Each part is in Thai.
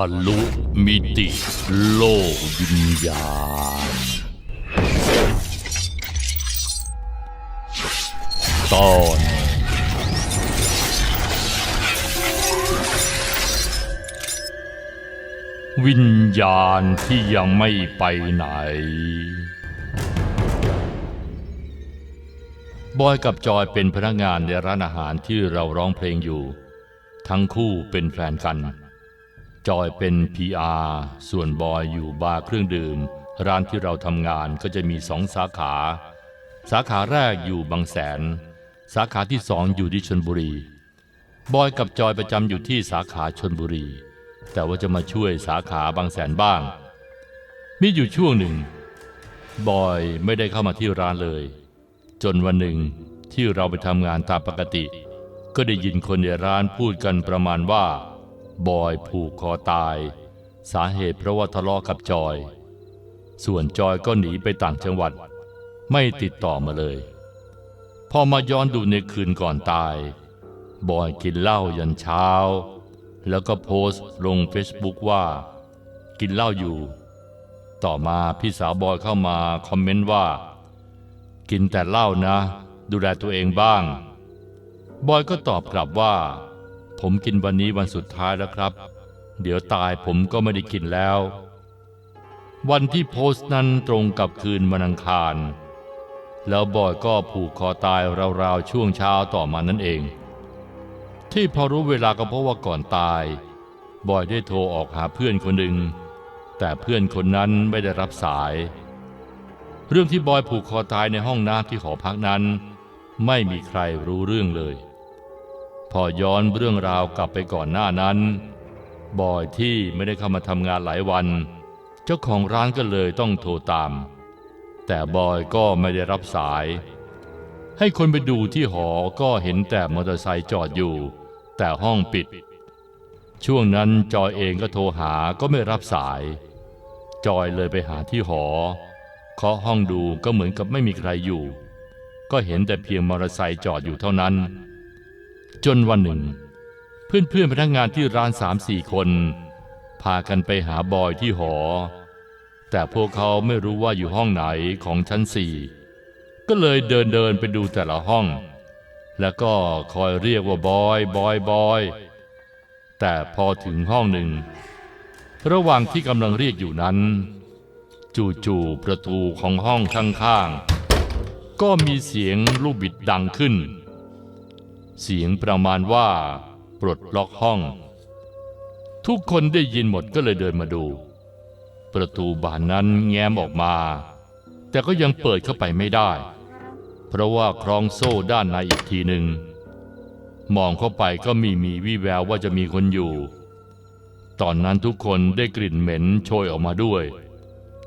ะลุมิติโลกวิญญาณ ตอน วิญญาณที่ยังไม่ไปไหน บอยกับจอยเป็นพนักงานในร้านอาหารที่เราร้องเพลงอยู่ ทั้งคู่เป็นแฟนกัน จอยเป็น PR ส่วนบอยอยู่บาร์เครื่องดื่ม ร้านที่เราทำงานก็จะมีสองสาขา สาขาแรกอยู่บางแสน สาขาที่สองอยู่ที่ชนบุรี บอยกับจอยประจำอยู่ที่สาขาชนบุรี แต่ว่าจะมาช่วยสาขาบางแสนบ้าง มีอยู่ช่วงหนึ่ง บอยไม่ได้เข้ามาที่ร้านเลย จนวันหนึ่งที่เราไปทำงานตามปกติ ก็ได้ยินคนในร้านพูดกันประมาณว่า บอยผูกคอตาย สาเหตุเพราะว่าทะเลาะกับจอย ส่วนจอยก็หนีไปต่างจังหวัด ไม่ติดต่อมาเลย พอมาย้อนดูในคืนก่อนตาย บอยกินเหล้ายันเช้า แล้วก็โพสต์ลงเฟซบุ๊กว่า กินเหล้าอยู่ ต่อมาพี่สาวบอยเข้ามาคอมเมนต์ว่า กินแต่เหล้านะ ดูแลตัวเองบ้าง บอยก็ตอบกลับว่า ผมกินวันนี้วันสุดท้ายแล้วครับ เดี๋ยวตายผมก็ไม่ได้กินแล้ว วันที่โพสต์นั้นตรงกับคืนวันอังคาร แล้วบอยก็ผูกคอตายราวๆช่วงเช้าต่อมานั่นเอง ที่พอรู้เวลาก็เพราะว่าก่อนตาย บอยได้โทรออกหาเพื่อนคนหนึ่ง แต่เพื่อนคนนั้นไม่ได้รับสาย เรื่องที่บอยผูกคอตายในห้องน้ำที่หอพักนั้น ไม่มีใครรู้เรื่องเลย พอย้อนเรื่องราวกลับไปก่อนหน้านั้น บอยที่ไม่ได้เข้ามาทำงานหลายวัน เจ้าของร้านก็เลยต้องโทรตาม แต่บอยก็ไม่ได้รับสาย ให้คนไปดูที่หอก็เห็นแต่มอเตอร์ไซค์จอดอยู่ แต่ห้องปิด ช่วงนั้นจอยเองก็โทรหาก็ไม่รับสาย จอยเลยไปหาที่หอเคาะห้องดูก็เหมือนกับไม่มีใครอยู่ ก็เห็นแต่เพียงมอเตอร์ไซค์จอดอยู่เท่านั้น จนวันหนึ่ง เพื่อนๆพนักงานที่ร้านสามสี่คน พากันไปหาบอยที่หอ แต่พวกเขาไม่รู้ว่าอยู่ห้องไหนของชั้นสี่ก็เลยเดินเดินไปดูแต่ละห้อง แล้วก็คอยเรียกว่าบอยบอยบอยแต่พอถึงห้องหนึ่ง ระหว่างที่กำลังเรียกอยู่นั้น จู่ๆประตูของห้องข้างๆก็มีเสียงลูกบิดดังขึ้น เสียงประมาณว่า ปลดล็อกห้อง ทุกคนได้ยินหมดก็เลยเดินมาดู ประตูบานนั้นแง้มออกมา แต่ก็ยังเปิดเข้าไปไม่ได้ เพราะว่าคล้องโซ่ด้านในอีกทีหนึ่งมองเข้าไปก็มีมีวิแววว่าจะมีคนอยู่ ตอนนั้นทุกคนได้กลิ่นเหม็นโชยออกมาด้วย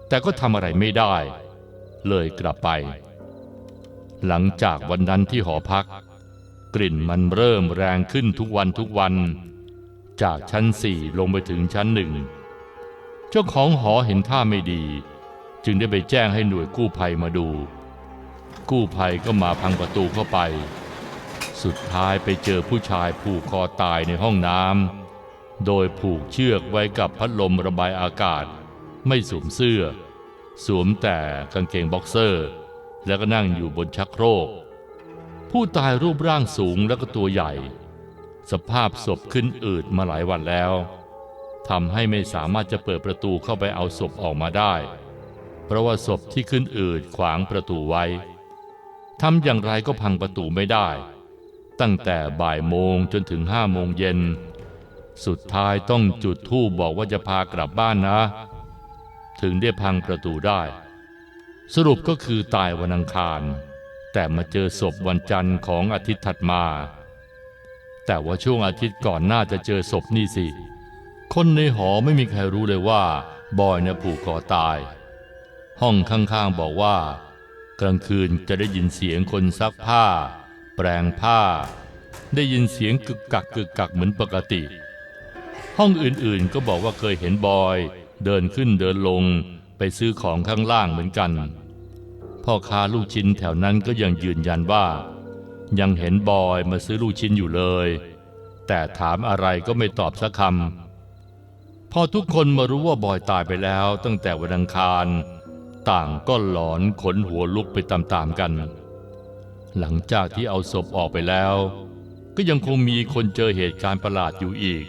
แต่ก็ทำอะไรไม่ได้ เลยกลับไป หลังจากวันนั้นที่หอพัก กลิ่นมันเริ่มแรงขึ้นทุกวันทุกวัน จากชั้นสี่ลงไปถึงชั้นหนึ่งเจ้าของหอเห็นท่าไม่ดี จึงได้ไปแจ้งให้หน่วยกู้ภัยมาดู กู้ภัยก็มาพังประตูเข้าไป สุดท้ายไปเจอผู้ชายผูกคอตายในห้องน้ำโดยผูกเชือกไว้กับพัดลมระบายอากาศ ไม่สวมเสื้อ สวมแต่กางเกงบ็อกเซอร์ แล้วก็นั่งอยู่บนชักโครก ผู้ตายรูปร่างสูงแล้วก็ตัวใหญ่ สภาพศพขึ้นอืดมาหลายวันแล้วทำให้ไม่สามารถจะเปิดประตูเข้าไปเอาศพออกมาได้ เพราะว่าศพที่ขึ้นอืดขวางประตูไว้ทำอย่างไรก็พังประตูไม่ได้ ตั้งแต่บ่ายโมงจนถึงห้าโมงเย็น สุดท้ายต้องจุดธูปบอกว่าจะพากลับบ้านนะ ถึงได้พังประตูได้ สรุปก็คือตายวันอังคาร แต่มาเจอศพวันจันทร์ของอาทิตย์ถัดมา แต่ว่าช่วงอาทิตย์ก่อนน้าจะเจอศพนี่สิ คนในหอไม่มีใครรู้เลยว่า บอยเนี่ยผูกคอตาย ห้องข้างๆบอกว่า กลางคืนจะได้ยินเสียงคนซักผ้า แปรงผ้า ได้ยินเสียงกึกกักกึกกักเหมือนปกติ ห้องอื่นๆก็บอกว่าเคยเห็นบอย เดินขึ้นเดินลงไปซื้อของข้างล่างเหมือนกัน พ่อค้าลูกชิ้นแถวนั้นก็ยังยืนยันว่า ยังเห็นบอยมาซื้อลูกชิ้นอยู่เลย แต่ถามอะไรก็ไม่ตอบสักคำพอทุกคนมารู้ว่าบอยตายไปแล้วตั้งแต่วันอังคาร ต่างก็หลอนขนหัวลุกไปตามๆกัน หลังจากที่เอาศพออกไปแล้ว ก็ยังคงมีคนเจอเหตุการณ์ประหลาดอยู่อีก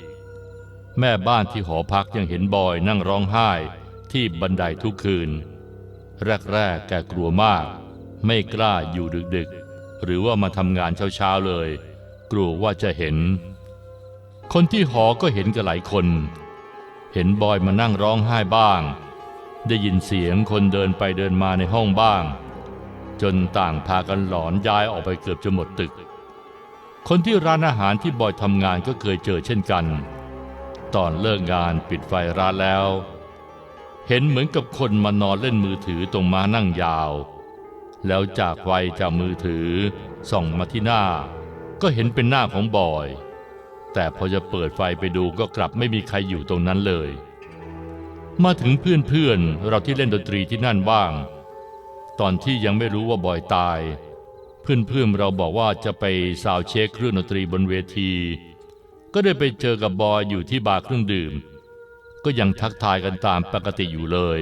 แม่บ้านที่หอพักยังเห็นบอยนั่งร้องไห้ที่บันไดทุกคืน แรกๆแกกลัวมาก ไม่กล้าอยู่ดึกๆ หรือว่ามาทำงานเช้าๆเลย กลัวว่าจะเห็น คนที่หอก็เห็นกันหลายคน เห็นบอยมานั่งร้องไห้บ้าง ได้ยินเสียงคนเดินไปเดินมาในห้องบ้าง จนต่างพากันหลอนย้ายออกไปเกือบจะหมดตึก คนที่ร้านอาหารที่บอยทำงานก็เคยเจอเช่นกัน ตอนเลิกงานปิดไฟร้านแล้ว เห็นเหมือนกับคนมานอนเล่นมือถือตรงม้านั่งยาว แล้วจากไฟจากมือถือส่องมาที่หน้า ก็เห็นเป็นหน้าของบอย แต่พอจะเปิดไฟไปดูก็กลับไม่มีใครอยู่ตรงนั้นเลย มาถึงเพื่อนๆเราที่เล่นดนตรีที่นั่นบ้าง ตอนที่ยังไม่รู้ว่าบอยตาย เพื่อนๆเราบอกว่าจะไปซาวเช็คเครื่องดนตรีบนเวที ก็ได้ไปเจอกับบอยอยู่ที่บาร์เครื่องดื่ม ก็ยังทักทายกันตามปกติอยู่เลย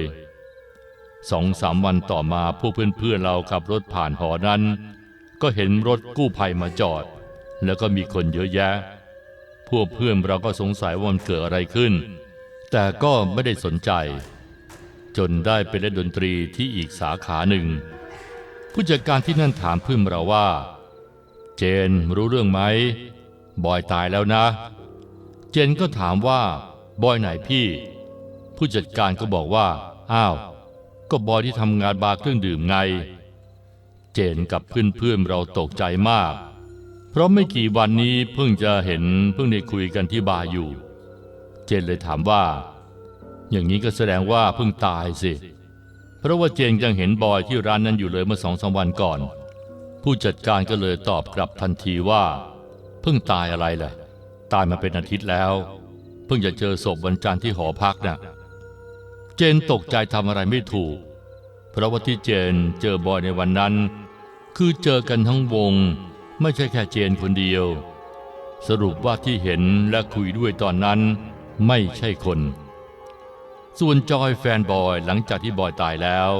สองสามวันต่อมาพวกเพื่อนๆเราขับรถผ่านหอนั้น ก็เห็นรถกู้ภัยมาจอด แล้วก็มีคนเยอะแยะ พวกเพื่อนเราก็สงสัยว่ามันเกิดอะไรขึ้น แต่ก็ไม่ได้สนใจ จนได้ไปเล่นดนตรีที่อีกสาขาหนึ่ง ผู้จัดการที่นั่นถามเพื่อนเราว่า เจนรู้เรื่องไหมบอยตายแล้วนะ เจนก็ถามว่า บอยไหนพี่ ผู้จัดการก็บอกว่า อ้าว ก็บอยที่ทำงานบาร์เครื่องดื่มไง เจนกับเพื่อนๆเราตกใจมาก เพราะไม่กี่วันนี้เพิ่งจะเห็นเพิ่งได้คุยกันที่บาร์อยู่ เจนเลยถามว่า อย่างนี้ก็แสดงว่าเพิ่งตายสิ เพราะว่าเจนยังเห็นบอยที่ร้านนั้นอยู่เลยเมื่อสองสามวันก่อน ผู้จัดการก็เลยตอบกลับทันทีว่า เพิ่งตายอะไรล่ะ ตายมาเป็นอาทิตย์แล้ว เพิ่งจะเจอศพวันจันทร์ที่หอพักน่ะเจนตกใจทำอะไรไม่ถูก เพราะว่าที่เจนเจอบอยในวันนั้น คือเจอกันทั้งวง ไม่ใช่แค่เจนคนเดียว สรุปว่าที่เห็นและคุยด้วยตอนนั้น ไม่ใช่คน ส่วนจอยแฟนบอยหลังจากที่บอยตายแล้ว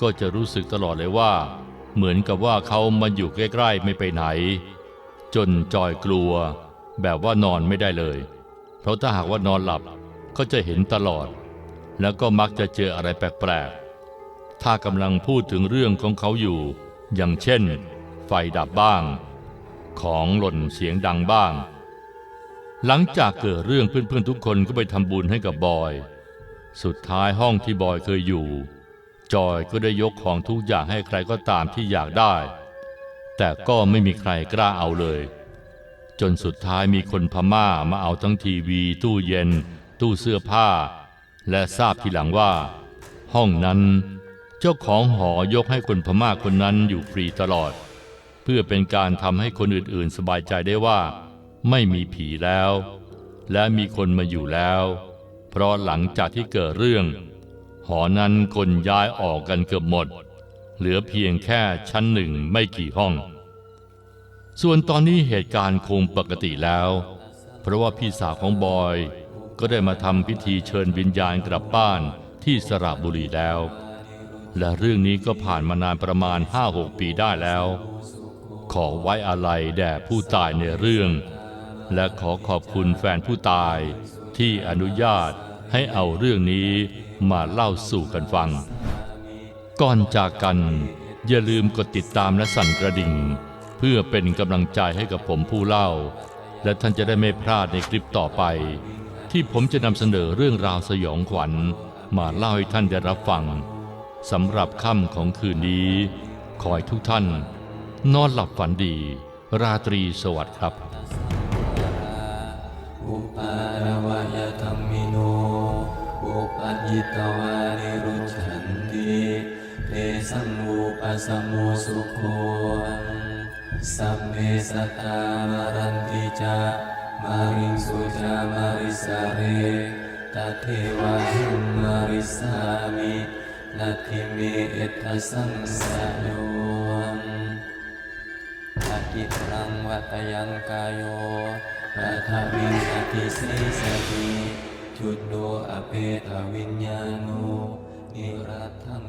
ก็จะรู้สึกตลอดเลยว่า เหมือนกับว่าเขามาอยู่ใกล้ๆไม่ไปไหน จนจอยกลัว แบบว่านอนไม่ได้เลย เพราะถ้าหากว่านอนหลับก็จะเห็นตลอด แล้วก็มักจะเจออะไรแปลกๆ ถ้ากำลังพูดถึงเรื่องของเขาอยู่ อย่างเช่น ไฟดับบ้าง ของหล่นเสียงดังบ้าง หลังจากเกิดเรื่องเพื่อนๆทุกคนก็ไปทำบุญให้กับบอย สุดท้ายห้องที่บอยเคยอยู่ จอยก็ได้ยกของทุกอย่างให้ใครก็ตามที่อยากได้ แต่ก็ไม่มีใครกล้าเอาเลย จนสุดท้ายมีคนพม่ามาเอาทั้งทีวีตู้เย็น ตู้เสื้อผ้า และทราบทีหลังว่า ห้องนั้น เจ้าของหอยกให้คนพม่าคนนั้นอยู่ฟรีตลอด เพื่อเป็นการทำให้คนอื่นๆ สบายใจได้ว่า ไม่มีผีแล้ว และมีคนมาอยู่แล้ว เพราะหลังจากที่เกิดเรื่อง หอนั้นคนย้ายออกกันเกือบหมด เหลือเพียงแค่ชั้นหนึ่งไม่กี่ห้อง ส่วนตอนนี้เหตุการณ์คงปกติแล้ว เพราะว่าพี่สาวของบอย ก็ได้มาทำพิธีเชิญวิญญาณกลับบ้านที่สระบุรีแล้ว และเรื่องนี้ก็ผ่านมานานประมาณ 5-6 ปีได้แล้ว ขอไว้อาลัยแด่ผู้ตายในเรื่อง และขอขอบคุณแฟนผู้ตายที่อนุญาตให้เอาเรื่องนี้มาเล่าสู่กันฟัง ก่อนจากกัน อย่าลืมกดติดตามและสั่นกระดิ่ง เพื่อเป็นกำลังใจให้กับผมผู้เล่า และท่านจะได้ไม่พลาดในคลิปต่อไป ที่ผมจะนำเสนอเรื่องราวสยองขวัญ มาเล่าให้ท่านได้รับฟังสำหรับค่ำของคืนนี้ ขอให้ทุกท่าน นอนหลับฝันดี ราตรีสวัสดิ์ครับ อุปารวยธรรมิโน อุปัจิตวานิรุจันติเทสังอุปสมโมสุโค สัมเมสัตตามารันติจามาริงสุจามาริสาเรตเทวะหิมาริสามินาทิเมเอตสังสะโยอากิตรังวัตยังกายโยรัฐวินอติเสสติจุดโดอเปตวิญญาโนนิรัตถัง